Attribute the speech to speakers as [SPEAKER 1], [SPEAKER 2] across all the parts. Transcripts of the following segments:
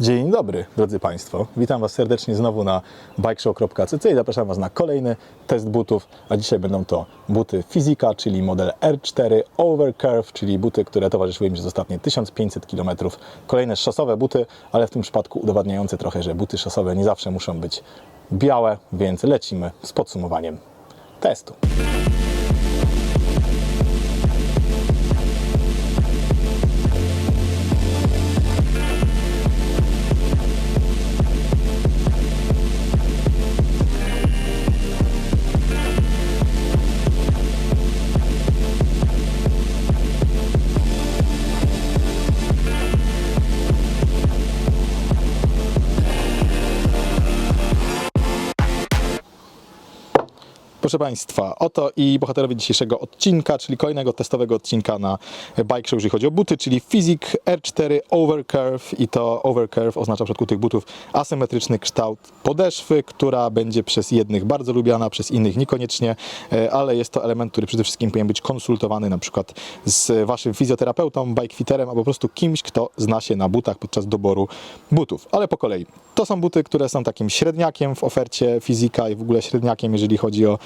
[SPEAKER 1] Dzień dobry, drodzy Państwo. Witam Was serdecznie znowu na bikeshow.cc i zapraszam Was na kolejny test butów, a dzisiaj będą to buty Fizika, czyli model R4 Overcurve, czyli buty, które towarzyszyły mi przez ostatnie 1500 km. Kolejne szosowe buty, ale w tym przypadku udowadniające trochę, że buty szosowe nie zawsze muszą być białe, więc lecimy z podsumowaniem testu. Proszę Państwa, oto i bohaterowie dzisiejszego odcinka, czyli kolejnego testowego odcinka na Bike Show, jeżeli chodzi o buty, czyli Physic R4 Overcurve i to Overcurve oznacza w przypadku tych butów asymetryczny kształt podeszwy, która będzie przez jednych bardzo lubiana, przez innych niekoniecznie, e, ale jest to element, który przede wszystkim powinien być konsultowany na przykład z Waszym fizjoterapeutą, bikefiterem, albo po prostu kimś, kto zna się na butach podczas doboru butów. Ale po kolei. To są buty, które są takim średniakiem w ofercie Fizika i w ogóle średniakiem, jeżeli chodzi o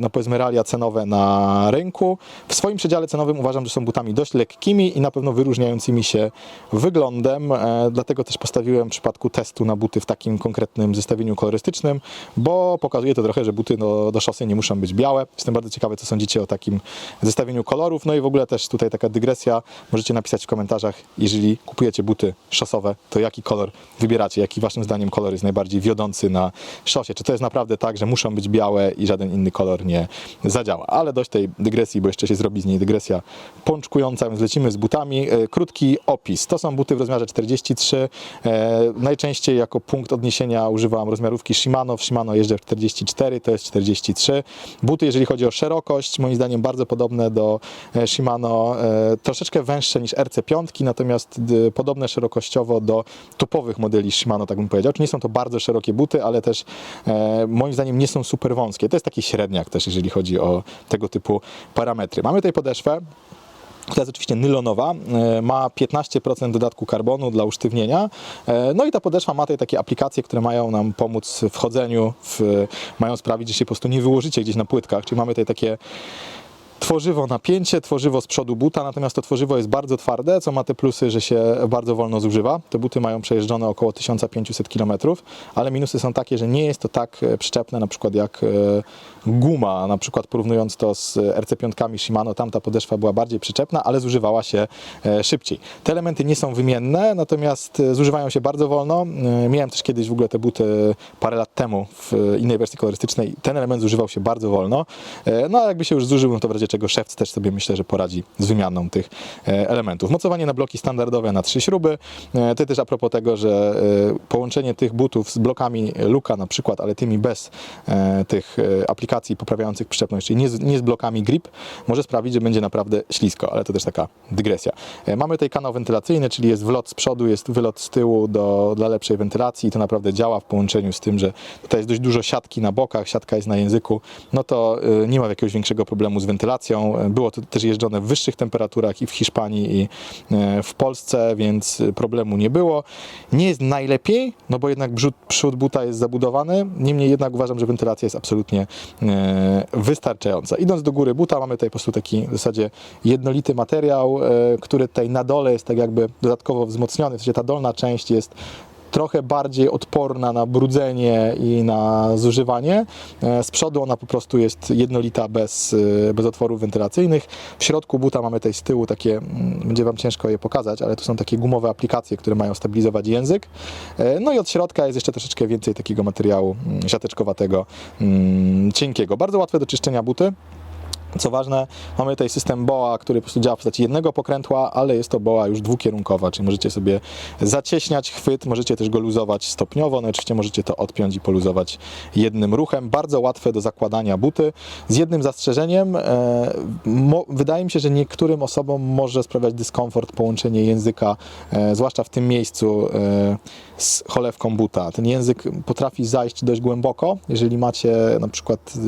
[SPEAKER 1] no powiedzmy realia cenowe na rynku. W swoim przedziale cenowym uważam, że są butami dość lekkimi i na pewno wyróżniającymi się wyglądem, e, dlatego też postawiłem w przypadku testu na buty w takim konkretnym zestawieniu kolorystycznym, bo pokazuje to trochę, że buty do, do szosy nie muszą być białe. Jestem bardzo ciekawy, co sądzicie o takim zestawieniu kolorów. No i w ogóle też tutaj taka dygresja. Możecie napisać w komentarzach, jeżeli kupujecie buty szosowe, to jaki kolor wybieracie, jaki waszym zdaniem kolor jest najbardziej wiodący na szosie. Czy to jest naprawdę tak, że muszą być białe i żaden inny kolor nie zadziała. Ale dość tej dygresji, bo jeszcze się zrobi z niej dygresja pączkująca, więc lecimy z butami. E, Krótki opis. To są buty w rozmiarze 43. E, Najczęściej jako punkt odniesienia używam rozmiarówki Shimano. W Shimano jeżdżę w 44, to jest 43. Buty, jeżeli chodzi o szerokość, moim zdaniem bardzo podobne do e, Shimano. Troszeczkę węższe niż RC5, natomiast podobne szerokościowo do topowych modeli Shimano, tak bym powiedział. Czy nie są to bardzo szerokie buty, ale też moim zdaniem nie są super wąskie. To jest taki średniak też, jeżeli chodzi o tego typu parametry. Mamy tutaj podeszwę. To jest oczywiście nylonowa, e, ma 15% dodatku karbonu dla usztywnienia. E, No i ta podeszwa ma tutaj takie aplikacje, które mają nam pomóc w chodzeniu, w, mają sprawić, że się po prostu nie wyłożycie gdzieś na płytkach. Czyli mamy tutaj takie tworzywo napięcie, tworzywo z przodu buta, natomiast to tworzywo jest bardzo twarde, co ma te plusy, że się bardzo wolno zużywa. Te buty mają przejeżdżone około 1500 km, ale minusy są takie, że nie jest to tak e, przyczepne na przykład jak e, guma, na przykład porównując to z RC5 Shimano, tam ta podeszwa była bardziej przyczepna, ale zużywała się e, szybciej. Te elementy nie są wymienne, natomiast zużywają się bardzo wolno. Miałem też kiedyś w ogóle te buty parę lat temu w innej wersji kolorystycznej. Ten element zużywał się bardzo wolno. No a jakby się już zużył, no to w razie czego szewc też sobie myślę, że poradzi z wymianą tych e, elementów. Mocowanie na bloki standardowe na trzy śruby. E, To też a propos tego, że e, połączenie tych butów z blokami Luka na przykład, ale tymi bez tych aplikacji poprawiających przyczepność, czyli nie z, nie z blokami grip, może sprawić, że będzie naprawdę ślisko, ale to też taka dygresja. Mamy tutaj kanał wentylacyjny, czyli jest wlot z przodu, jest wylot z tyłu do, dla lepszej wentylacji i to naprawdę działa w połączeniu z tym, że tutaj jest dość dużo siatki na bokach, siatka jest na języku, no to nie ma jakiegoś większego problemu z wentylacją. Było to też jeżdżone w wyższych temperaturach i w Hiszpanii i e, w Polsce, więc problemu nie było. Nie jest najlepiej, no bo jednak przód, przód buta jest zabudowany, niemniej jednak uważam, że wentylacja jest absolutnie e, wystarczająca. Idąc do góry buta mamy tutaj po prostu taki w zasadzie jednolity materiał, e, który tutaj na dole jest tak jakby dodatkowo wzmocniony, w sensie ta dolna część jest trochę bardziej odporna na brudzenie i na zużywanie. E, Z przodu ona po prostu jest jednolita, bez, e, bez otworów wentylacyjnych. W środku buta mamy tutaj z tyłu takie, mm, będzie Wam ciężko je pokazać, ale tu są takie gumowe aplikacje, które mają stabilizować język. E, No i od środka jest jeszcze troszeczkę więcej takiego materiału mm, siateczkowatego, mm, cienkiego. Bardzo łatwe do czyszczenia buty. Co ważne, mamy tutaj system BOA, który po prostu działa w postaci jednego pokrętła, ale jest to BOA już dwukierunkowa, czyli możecie sobie zacieśniać chwyt, możecie też go luzować stopniowo, no oczywiście możecie to odpiąć i poluzować jednym ruchem. Bardzo łatwe do zakładania buty, z jednym zastrzeżeniem, e, mo, wydaje mi się, że niektórym osobom może sprawiać dyskomfort połączenie języka, e, zwłaszcza w tym miejscu, e, z cholewką buta. Ten język potrafi zajść dość głęboko, jeżeli macie na przykład y,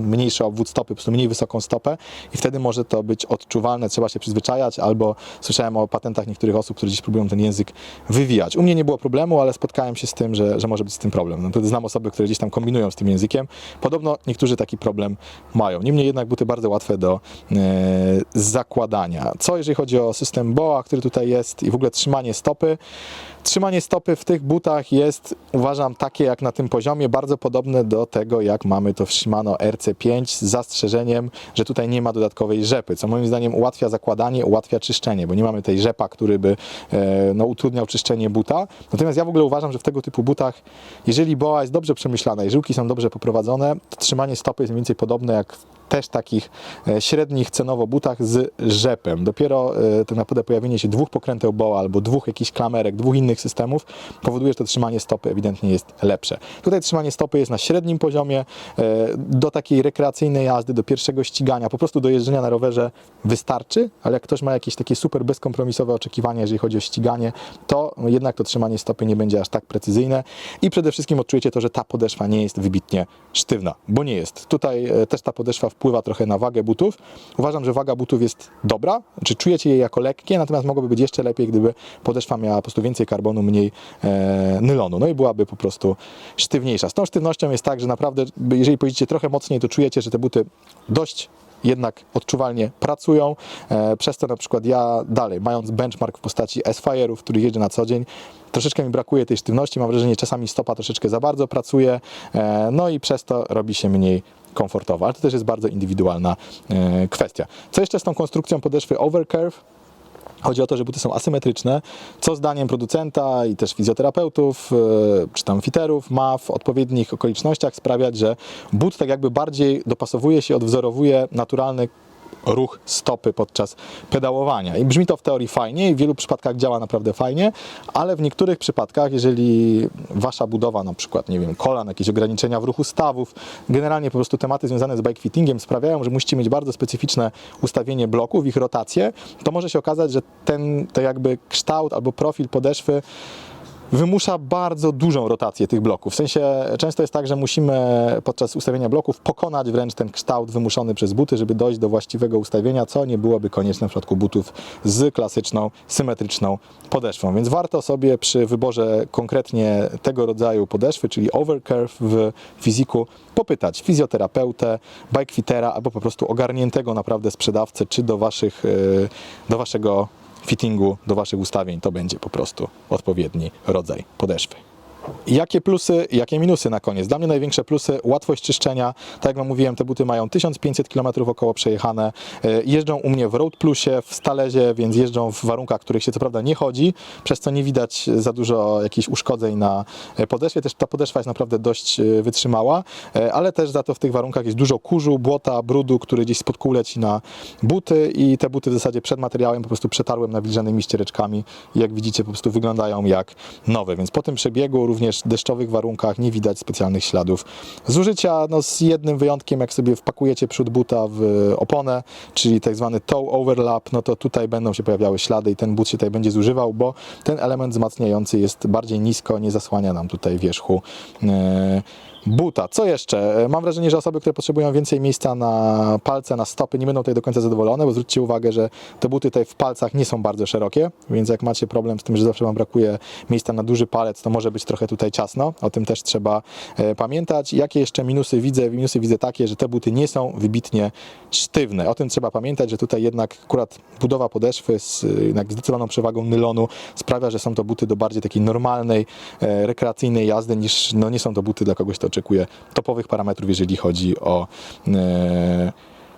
[SPEAKER 1] mniejszy obwód stopy, po prostu mniej wysoką stopę i wtedy może to być odczuwalne, trzeba się przyzwyczajać, albo słyszałem o patentach niektórych osób, które dziś próbują ten język wywijać. U mnie nie było problemu, ale spotkałem się z tym, że, że może być z tym problem. No, to znam osoby, które gdzieś tam kombinują z tym językiem. Podobno niektórzy taki problem mają. Niemniej jednak buty bardzo łatwe do e, zakładania. Co jeżeli chodzi o system BOA, który tutaj jest i w ogóle trzymanie stopy, Trzymanie stopy w tych butach jest, uważam, takie jak na tym poziomie, bardzo podobne do tego, jak mamy to w Shimano RC5 z zastrzeżeniem, że tutaj nie ma dodatkowej rzepy, co moim zdaniem ułatwia zakładanie, ułatwia czyszczenie, bo nie mamy tej rzepa, który by e, no, utrudniał czyszczenie buta. Natomiast ja w ogóle uważam, że w tego typu butach, jeżeli boa jest dobrze przemyślana i żyłki są dobrze poprowadzone, to trzymanie stopy jest mniej więcej podobne jak też takich e, średnich cenowo butach z rzepem. Dopiero e, tak naprawdę pojawienie się dwóch pokręteł BOA albo dwóch jakichś klamerek, dwóch innych systemów powoduje, że to trzymanie stopy ewidentnie jest lepsze. Tutaj trzymanie stopy jest na średnim poziomie, e, do takiej rekreacyjnej jazdy, do pierwszego ścigania, po prostu do jeżdżenia na rowerze wystarczy, ale jak ktoś ma jakieś takie super bezkompromisowe oczekiwania, jeżeli chodzi o ściganie, to jednak to trzymanie stopy nie będzie aż tak precyzyjne i przede wszystkim odczujecie to, że ta podeszwa nie jest wybitnie sztywna, bo nie jest. Tutaj też ta podeszwa wpływa trochę na wagę butów. Uważam, że waga butów jest dobra, czy czujecie je jako lekkie, natomiast mogłoby być jeszcze lepiej, gdyby podeszwa miała po prostu więcej karbonu, mniej e, nylonu, no i byłaby po prostu sztywniejsza. Z tą sztywnością jest tak, że naprawdę, jeżeli pojedziecie trochę mocniej, to czujecie, że te buty dość jednak odczuwalnie pracują, e, przez to na przykład ja dalej, mając benchmark w postaci S-Fire'ów, który jeżdżę na co dzień, troszeczkę mi brakuje tej sztywności, mam wrażenie, że czasami stopa troszeczkę za bardzo pracuje, e, no i przez to robi się mniej komfortowo, ale to też jest bardzo indywidualna e, kwestia. Co jeszcze z tą konstrukcją podeszwy overcurve? Chodzi o to, że buty są asymetryczne, co zdaniem producenta i też fizjoterapeutów, e, czy tam fiterów ma w odpowiednich okolicznościach sprawiać, że but tak jakby bardziej dopasowuje się, odwzorowuje naturalny ruch stopy podczas pedałowania. I brzmi to w teorii fajnie i w wielu przypadkach działa naprawdę fajnie, ale w niektórych przypadkach, jeżeli wasza budowa, na przykład, nie wiem, kolan, jakieś ograniczenia w ruchu stawów, generalnie po prostu tematy związane z bike fittingiem sprawiają, że musicie mieć bardzo specyficzne ustawienie bloków, ich rotację, to może się okazać, że ten, to jakby kształt albo profil podeszwy wymusza bardzo dużą rotację tych bloków. W sensie często jest tak, że musimy podczas ustawienia bloków pokonać wręcz ten kształt wymuszony przez buty, żeby dojść do właściwego ustawienia, co nie byłoby konieczne w przypadku butów z klasyczną, symetryczną podeszwą. Więc warto sobie przy wyborze konkretnie tego rodzaju podeszwy, czyli overcurve w fiziku, popytać fizjoterapeutę, bikefittera albo po prostu ogarniętego naprawdę sprzedawcę, czy do, waszych, y, do waszego fittingu do Waszych ustawień to będzie po prostu odpowiedni rodzaj podeszwy. Jakie plusy, jakie minusy na koniec? Dla mnie największe plusy, łatwość czyszczenia. Tak jak Wam mówiłem, te buty mają 1500 km około przejechane. E, Jeżdżą u mnie w Road Plusie, w Stalezie, więc jeżdżą w warunkach, których się co prawda nie chodzi, przez co nie widać za dużo jakichś uszkodzeń na e, podeszwie. Też ta podeszwa jest naprawdę dość e, wytrzymała, ale też za to w tych warunkach jest dużo kurzu, błota, brudu, który gdzieś spod kół leci na buty i te buty w zasadzie przed materiałem po prostu przetarłem nawilżanymi ściereczkami jak widzicie po prostu wyglądają jak nowe, więc po tym przebiegu również deszczowych warunkach nie widać specjalnych śladów zużycia, no z jednym wyjątkiem, jak sobie wpakujecie przód buta w oponę, czyli tak zwany toe overlap, no to tutaj będą się pojawiały ślady i ten but się tutaj będzie zużywał, bo ten element wzmacniający jest bardziej nisko, nie zasłania nam tutaj wierzchu e, buta. Co jeszcze? E, Mam wrażenie, że osoby, które potrzebują więcej miejsca na palce, na stopy, nie będą tutaj do końca zadowolone, bo zwróćcie uwagę, że te buty tutaj w palcach nie są bardzo szerokie, więc jak macie problem z tym, że zawsze Wam brakuje miejsca na duży palec, to może być trochę tutaj ciasno. O tym też trzeba e, pamiętać. Jakie jeszcze minusy widzę? Minusy widzę takie, że te buty nie są wybitnie sztywne. O tym trzeba pamiętać, że tutaj jednak akurat budowa podeszwy z jednak zdecydowaną przewagą nylonu sprawia, że są to buty do bardziej takiej normalnej, e, rekreacyjnej jazdy, niż no nie są to buty dla kogoś, kto oczekuje topowych parametrów, jeżeli chodzi o e,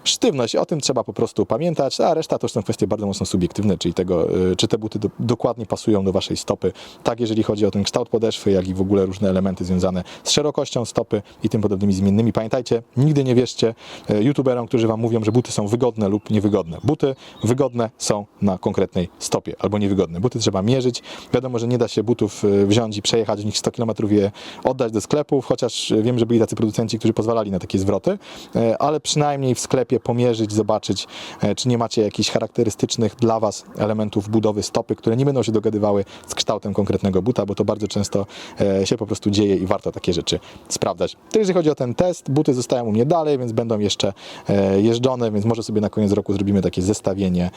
[SPEAKER 1] sztywność. O tym trzeba po prostu pamiętać, a reszta to już są kwestie bardzo mocno subiektywne, czyli tego, e, czy te buty do, dokładnie pasują do waszej stopy. Tak, jeżeli chodzi o ten kształt podeszwy, jak i w ogóle różne elementy związane z szerokością stopy i tym podobnymi zmiennymi. Pamiętajcie, nigdy nie wierzcie e, youtuberom, którzy wam mówią, że buty są wygodne lub niewygodne. Buty wygodne są na konkretnej stopie albo niewygodne. Buty trzeba mierzyć. Wiadomo, że nie da się butów e, wziąć i przejechać w nich 100 km je oddać do sklepów, chociaż wiem, że byli tacy producenci, którzy pozwalali na takie zwroty, ale przynajmniej w sklepie pomierzyć, zobaczyć, e, czy nie macie jakichś charakterystycznych dla Was elementów budowy stopy, które nie będą się dogadywały z kształtem konkretnego buta, bo to bardzo często e, się po prostu dzieje i warto takie rzeczy sprawdzać. To jeżeli chodzi o ten test, buty zostają u mnie dalej, więc będą jeszcze e, jeżdżone, więc może sobie na koniec roku zrobimy takie zestawienie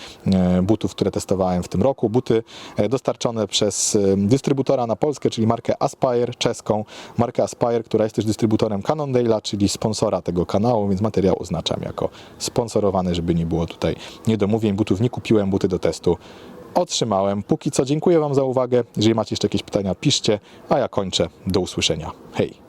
[SPEAKER 1] butów, które testowałem w tym roku. Buty dostarczone przez dystrybutora na Polskę, czyli markę Aspire, czeską markę Aspire, która jest też dystrybutorem Cannondale'a, czyli sponsora tego kanału, więc materiał oznaczam jako sponsorowany, żeby nie było tutaj niedomówień. Butów nie kupiłem, buty do testu otrzymałem. Póki co dziękuję Wam za uwagę. Jeżeli macie jeszcze jakieś pytania, piszcie, a ja kończę. Do usłyszenia. Hej!